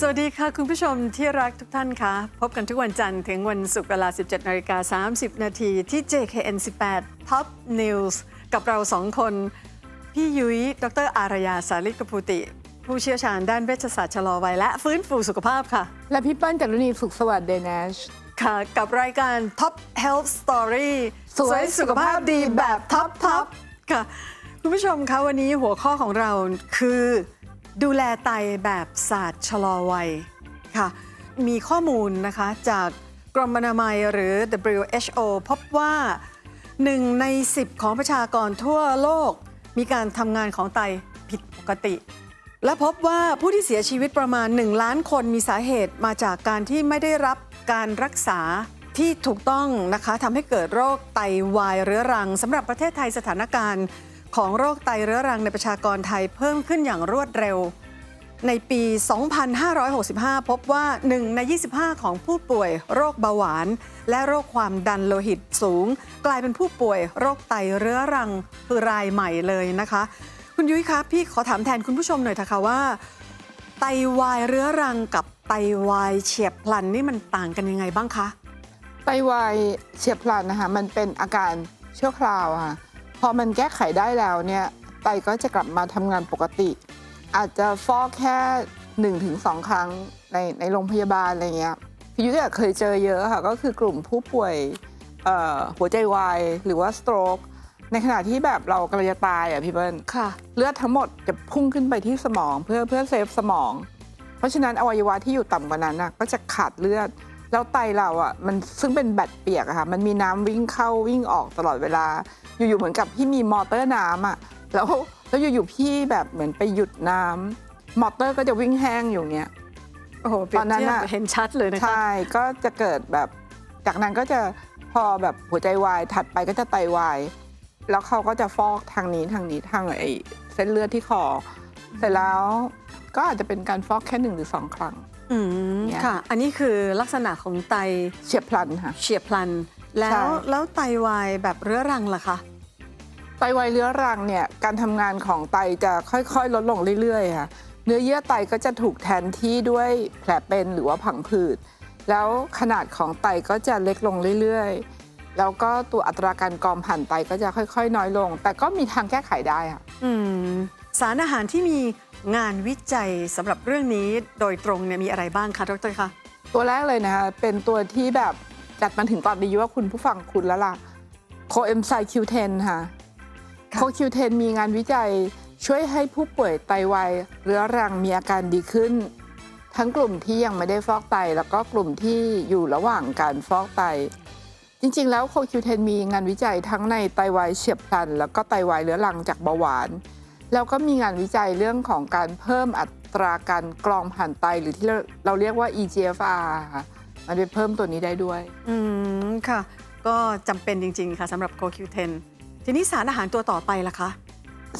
สวัสดีค่ะคุณผู้ชมที่รักทุกท่านคะพบกันทุกวันจันทร์ถึงวันศุกร์เวลา 17นาฬิกา30 นาทีที่ JKN 18 Top News กับเราสองคน พี่ยุ้ย ดรอารยาสาลิกภูติ ผู้เชี่ยวชาญด้านเวชศาสตร์ชะลอวัยและฟื้นฟูสุขภาพค่ะ และพี่เปิ้ลจารุณีสุขสวัสดิ์เดนชค่ะ กับรายการ Top Health Story สวยสุขภาพดีแบบท็อปท็อปค่ะ คุณผู้ชมคะวันนี้หัวข้อของเราคือ ดูแลไตแบบศาสตร์ชะลอวัยค่ะ มีข้อมูลนะคะจากกรมอนามัยหรือ WHO พบว่า 1 ใน 10 ของประชากรทั่วโลก มีการทำงานของไตผิดปกติ และพบว่าผู้ที่เสียชีวิตประมาณ 1 ล้านคนมีสาเหตุมาจากการที่ไม่ได้รับการรักษาที่ถูกต้องนะคะทำให้เกิดโรคไตวายเรื้อรังสำหรับประเทศไทยสถานการณ์ ของโรคไตเรื้อรังในประชากรไทยเพิ่มขึ้นอย่างรวดเร็ว ในปี 2565 พบว่า 1 ใน 25 ของผู้ป่วยโรคเบาหวาน และโรคความดันโลหิตสูง กลายเป็นผู้ป่วยโรคไตเรื้อรังคือรายใหม่เลยนะคะ คุณยุ้ยคะพี่ขอถามแทนคุณผู้ชมหน่อยเถอะค่ะว่า ไตวายเรื้อรังกับไตวายเฉียบพลันนี่มันต่างกันยังไงบ้างคะไตวายเฉียบพลันนะคะมันเป็นอาการชั่วคราวค่ะ พอมันแก้ไขได้แล้วเนี่ยไตก็จะกลับมาทำงานปกติ อาจจะฟอกแค่1-2ถึงครั้งในในโรงพยาบาลอะไรเงี้ยพี่ยุ้ยอะเคยเจอเยอะค่ะก็คือกลุ่มผู้ป่วยเอ่อหัวใจวายหรือว่าสโตรกในขณะที่แบบเรากำลังจะตายอะพี่เบิ้ลค่ะเลือดทั้งหมดจะพุ่งขึ้นไปที่สมองเพื่อเพื่อเซฟสมอง เพราะฉะนั้นอวัยวะที่อยู่ต่ำกว่านั้นน่ะก็จะขาดเลือด แล้วไตเราอะมันซึ่งเป็นแบตเปียกอะค่ะมันมีน้ำวิ่งเข้าวิ่งออกตลอดเวลา อยู่ๆเหมือนกับพี่มีมอเตอร์น้ำอะแล้วแล้วอยู่ๆพี่แบบเหมือนไปหยุดน้ำมอเตอร์ก็จะวิ่งแห้งอยู่เงี้ยโอ้โหเปรียบตอนนั้นเทียบน่ะเห็นชัดเลยนะคะใช่ก็จะเกิดแบบ จากนั้นก็จะพอแบบหัวใจวายถัดไปก็จะไตวาย แล้วเขาก็จะฟอกทางนี้ทางนี้ทางไอ้เส้นเลือดที่คอเสร็จแล้วก็อาจจะเป็นการฟอกแค่หนึ่งหรือสองครั้ง อืมเนี่ย ค่ะ อันนี้คือลักษณะของไตเฉียบพลันค่ะ เฉียบพลัน แล้ใช่ วแล้วไตวายแบบเรื้อรังล่ะคะ ไตวายเรื้อรังเนี่ยการทำงานของไตจะค่อยๆ ลดลงเรื่อยๆค่ะเนื้อเยื่อไตก็จะถูกแทนที่ด้วยแผลเป็นหรือว่าผังผืด แล้วขนาดของไตก็จะเล็กลงเรื่อยๆ แล้วก็ตัวอัตราการกรองผ่านไตก็จะค่อยๆ น้อยลง แต่ก็มีทางแก้ไขได้ค่ะ อืม สารอาหารที่มีงานวิจัยสำหรับเรื่องนี้โดยตรงเนี่ยมีอะไรบ้างคะดรคะตัวแรกเลยนะคะเป็นตัวที่แบบจัดมาถึงตอนนี้ว่าคุณผู้ฟังคุณแล้วล่ะโคเอนไซม์ Q10 ค่ะค่ะโค Q10 มีงานวิจัยช่วยให้ผู้ป่วยไตวายเรื้อรังมีอาการดีขึ้น ทั้งกลุ่มที่ยังไม่ได้ฟอกไต แล้วก็กลุ่มที่อยู่ระหว่างการฟอกไต จริงๆ แล้วโค Q10 มีงานวิจัยทั้งในไตวายเฉียบพลัน แล้วก็ไตวายเรื้อรังจากเบาหวาน แล้วก็มีงานวิจัยเรื่องของการเพิ่มอัตราการกรองผ่านไตหรือที่เราเราเรียกว่า eGFR ค่ะมันไปเพิ่มตัวนี้ได้ด้วย อืมค่ะ ก็จำเป็นจริง ๆ ค่ะสำหรับ CoQ10 ทีนี้สารอาหารตัวต่อไปล่ะคะ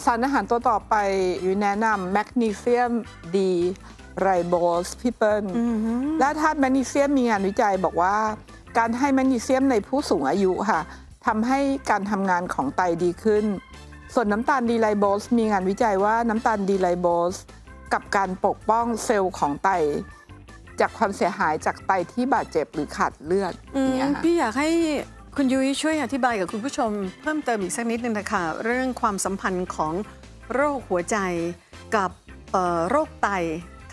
สารอาหารตัวต่อไปอยู่แนะนำแมกนีเซียมดีไรโบสพี่เปิลอืมและธาตุแมกนีเซียมมีงานวิจัยบอกว่า การให้แมกนีเซียมในผู้สูงอายุค่ะทำให้การทำงานของไตดีขึ้น ส่วนน้ำตาลดีไลโบสมีงานวิจัยว่าน้ำตาลดีไลโบสกับการปกป้องเซลล์ของไต จากความเสียหายจากไตที่บาดเจ็บหรือขาดเลือดอืมเนี่ยค่ะ พี่อยากให้คุณยุ้ยช่วยอธิบายกับคุณผู้ชม เพิ่มเติมอีกสักนิดนึงนะคะเรื่องความสัมพันธ์ของโรคหัวใจกับเอ่อโรคไต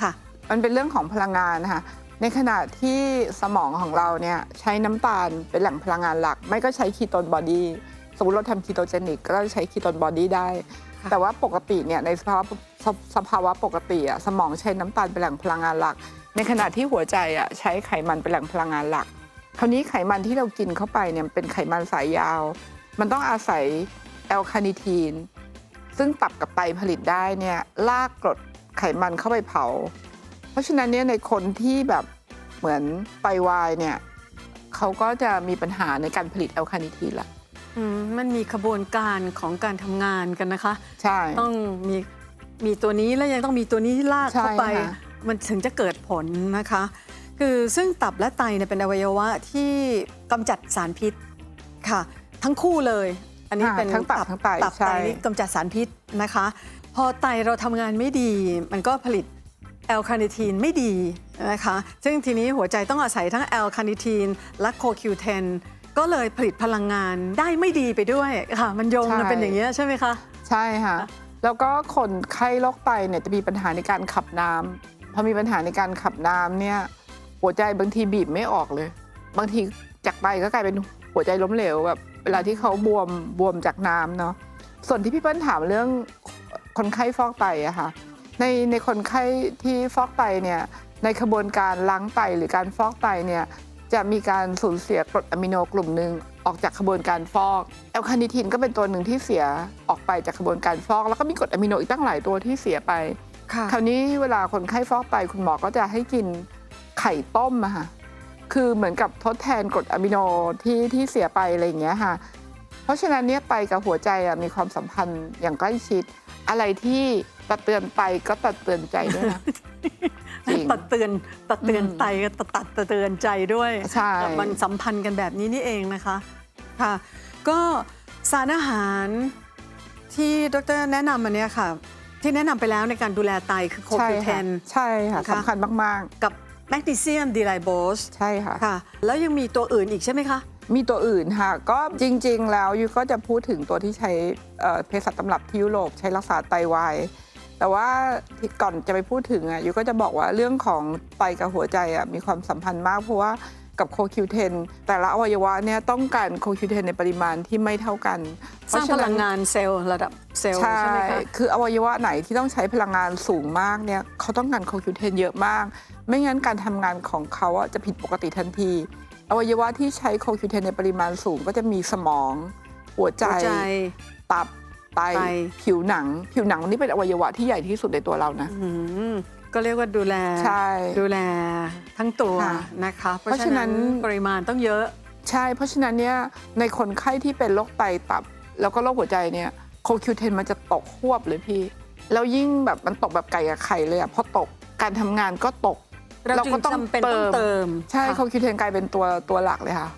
ค่ะ มันเป็นเรื่องของพลังงานนะคะในขณะที่สมองของเราเนี่ยใช้น้ำตาลเป็นแหล่งพลังงานหลัก ไม่ก็ใช้คีโตนบอดี้ สมมติเราทำคีโตเจนิกก็ใช้คีโตนบอดี้ได้ค่ะแต่ว่าปกติเนี่ยในสภาวะสสภาวะปกติอะสมองใช้น้ำตาลเป็นแหล่งพลังงานหลัก ในขณะที่หัวใจอะใช้ไขมันเป็นแหล่งพลังงานหลัก คราวนี้ไขมันที่เรากินเข้าไปเนี่ยเป็นไขมันสายยาว มันต้องอาศัยแอลคาเนิทีน ซึ่งตับกับไตผลิตได้เนี่ยลากกรดไขมันเข้าไปเผา เพราะฉะนั้นเนี่ยในคนที่แบบเหมือนไตวายเนี่ยเขาก็จะมีปัญหาในการผลิตแอลคาเนิทีนละ อืมมันมีขบวนการของการทำงานกันนะคะ ใช่ ต้องมีมีตัวนี้แล้วยังต้องมีตัวนี้ลากเข้าไป ใช่ค่ะ มันถึงจะเกิดผลนะคะ คือซึ่งตับและไตเนี่ยเป็นอวัยวะที่กำจัดสารพิษค่ะ ทั้งคู่เลย อันนี้อ่าเป็นทั้งตับทั้งไตตับไตใช่นี่กำจัดสารพิษนะคะ พอไตเราทำงานไม่ดี มันก็ผลิตแอลคาเนทีนไม่ดีนะคะ ซึ่งทีนี้หัวใจต้องอาศัยทั้งแอลคาเนทีนและโคคิวเทน ก็เลยผลิตพลังงานได้ไม่ดีไปด้วยค่ะ มันโยงกันใช่เป็นอย่างนี้ยใช่ไหมคะ ใช่ค่ะ แล้วก็คนไข้โรคไตเนี่ยจะมีปัญหาในการขับน้ำพอมีปัญหาในการขับน้ำเนี่ย หัวใจบางทีบีบไม่ออกเลย บางทีจากไตก็กลายเป็นหัวใจล้มเหลวแบบเวลาที่เขาบวมบวมจากน้ำเนาะส่วนที่พี่เปิ้ลถามเรื่องคนไข้ฟอกไตอะค่ะในในคนไข้ที่ฟอกไตเนี่ยในขบวนการล้างไตหรือการฟอกไตเนี่ย จะมีการสูญเสียกรดอะมิโนกลุ่มหนึ่งออกจากขบวนการฟอกแอลคาเนิทินก็เป็นตัวหนึ่งที่เสียออกไปจากขบวนการฟอก แล้วก็มีกรดอะมิโนอีกตั้งหลายตัวที่เสียไปค่ะคราวนี้เวลาคนไข้ฟอกไตคุณหมอก็จะให้กินไข่ต้มอะค่ะคือเหมือนกับทดแทนกรดอะมิโนที่ที่เสียไปอะไรอย่างเงี้ยค่ะเพราะฉะนั้นเนี่ยไตกับหัวใจอะมีความสัมพันธ์อย่างใกล้ชิด อะไรที่ตัดเตือนไตก็ตัดเตือนใจด้วยนะจริง ตัดเตือนตัดเตือนอืมไตก็ตัดตัดเตือนใจด้วยใช่ มันสัมพันธ์กันแบบนี้นี่เองนะคะค่ะ ก็สารอาหารที่ดรแนะนำมาเนี่ยค่ะ ที่แนะนำไปแล้วในการดูแลไตคือโคใช่คิวเทค่ะน ใช่ค่ะนะคะ สำคัญมาก กับแมกนีเซียมดีไลโบสๆ ใช่ค่ะ ค่ะ แล้วยังมีตัวอื่นอีกใช่ไหมคะ มีตัวอื่นค่ะ ก็จริง ๆ แล้วยูก็จะพูดถึงตัวที่ใช้เอ่อเภสัชตำรับที่ยุโรปใช้รักษาไตวาย แต่ว่าที่ก่อนจะไปพูดถึงอะยูก็จะบอกว่าเรื่องของไตกับหัวใจอะมีความสัมพันธ์มากเพราะว่ากับโคคิวเทนแต่ละอวัยวะเนี่ยต้องการโคคิวเทนในปริมาณที่ไม่เท่ากันสร้างพลังงานเซลล์ระดับเซลล์ใช่ใช่ไหมคะคืออวัยวะไหนที่ต้องใช้พลังงานสูงมากเนี่ยเขาต้องการโคคิวเทนเยอะมาก ไม่งั้นการทำงานของเขาอะจะผิดปกติทันที อวัยวะที่ใช้โคคิวเทนในปริมาณสูงก็จะมีสมอง หัวใจหัวใจตับ ไตไต ผิวหนัง ผิวหนังนี่เป็นอวัยวะที่ใหญ่ที่สุดในตัวเรานะ อืมก็เรียกว่าดูแล ใช่ ดูแลทั้งตัวค่ะนะคะ เพเพราะราะฉะฉะนั้นั้น นปริมาณต้องเยอะ ใช่ เพราะฉะนั้นเนี่ยในคนไข้ที่เป็นโรคไตตับ แล้วก็โรคหัวใจเนี่ยโคคิวเทนมันจะตกหวบเลยพี่ แล้วยิ่งแบบมันตกแบบไก่กับไข่เลยอะพอตกการทำงานก็ตก เราจึงจำเป็นต้องเติม ใช่โคค่ะคิวเทนกลายเป็นตัวตัวหลักเลยค่ะ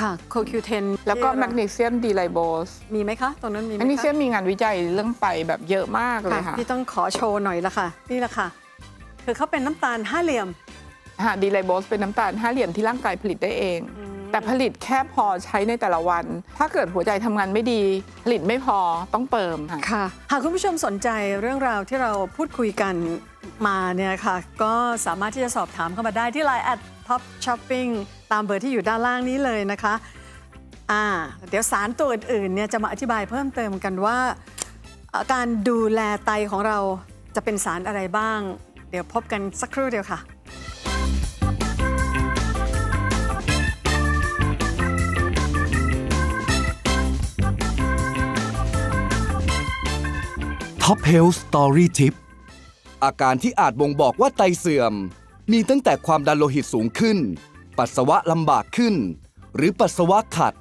ค่ะโคคิวเทนแล้วก็แมกนีเซียมดีไลโบสมีไหมคะ ตรงนั้นมีไหมแมกนีเซียคะมมีงานวิจัยเรื่องไตแบบเยอะมากเลยค่ะที่ต้องขอโชว์หน่อยละค่ะ นี่แหละค่ะ คือเขาเป็นน้ำตาลห้าเหลี่ยม ค่ะดีไลโบสเป็นน้ำตาลห้าเหลี่ยมที่ร่างกายผลิตได้เอง แต่ผลิตแค่พอใช้ในแต่ละวัน ถ้าเกิดหัวใจทำงานไม่ดี ผลิตไม่พอต้องเติมค่ะ ค่ะ หากคุณผู้ชมสนใจเรื่องราวที่เราพูดคุยกันมาเนี่ยค่ะ ก็สามารถที่จะสอบถามเข้ามาได้ที่ Line at Top Shopping ตามเบอร์ที่อยู่ด้านล่างนี้เลยนะคะอ่าเดี๋ยวสารตัวอื่นๆเนี่ยจะมาอธิบายเพิ่มเติมกันว่า การดูแลไตของเราจะเป็นสารอะไรบ้าง เดี๋ยวพบกันสักครู่เดียวค่ะท็อปเฮลส์สตอรี่ทิปอาการที่อาจบ่งบอกว่าไตเสื่อม มีตั้งแต่ความดันโลหิตสูงขึ้น ปัสสาวะลำบากขึ้น หรือปัสสาวะขัด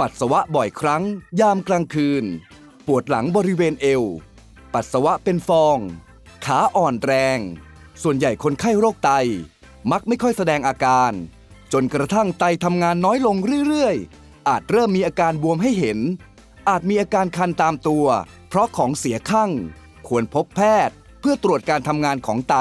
ปัสสาวะบ่อยครั้ง ยามกลางคืน ปวดหลังบริเวณเอว ปัสสาวะเป็นฟอง ขาอ่อนแรง ส่วนใหญ่คนไข้โรคไต มักไม่ค่อยแสดงอาการ จนกระทั่งไตทำงานน้อยลงเรื่อยๆ อาจเริ่มมีอาการบวมให้เห็น อาจมีอาการคันตามตัว เพราะของเสียข้างควรพบแพทย์เพื่อตรวจการทำงานของไต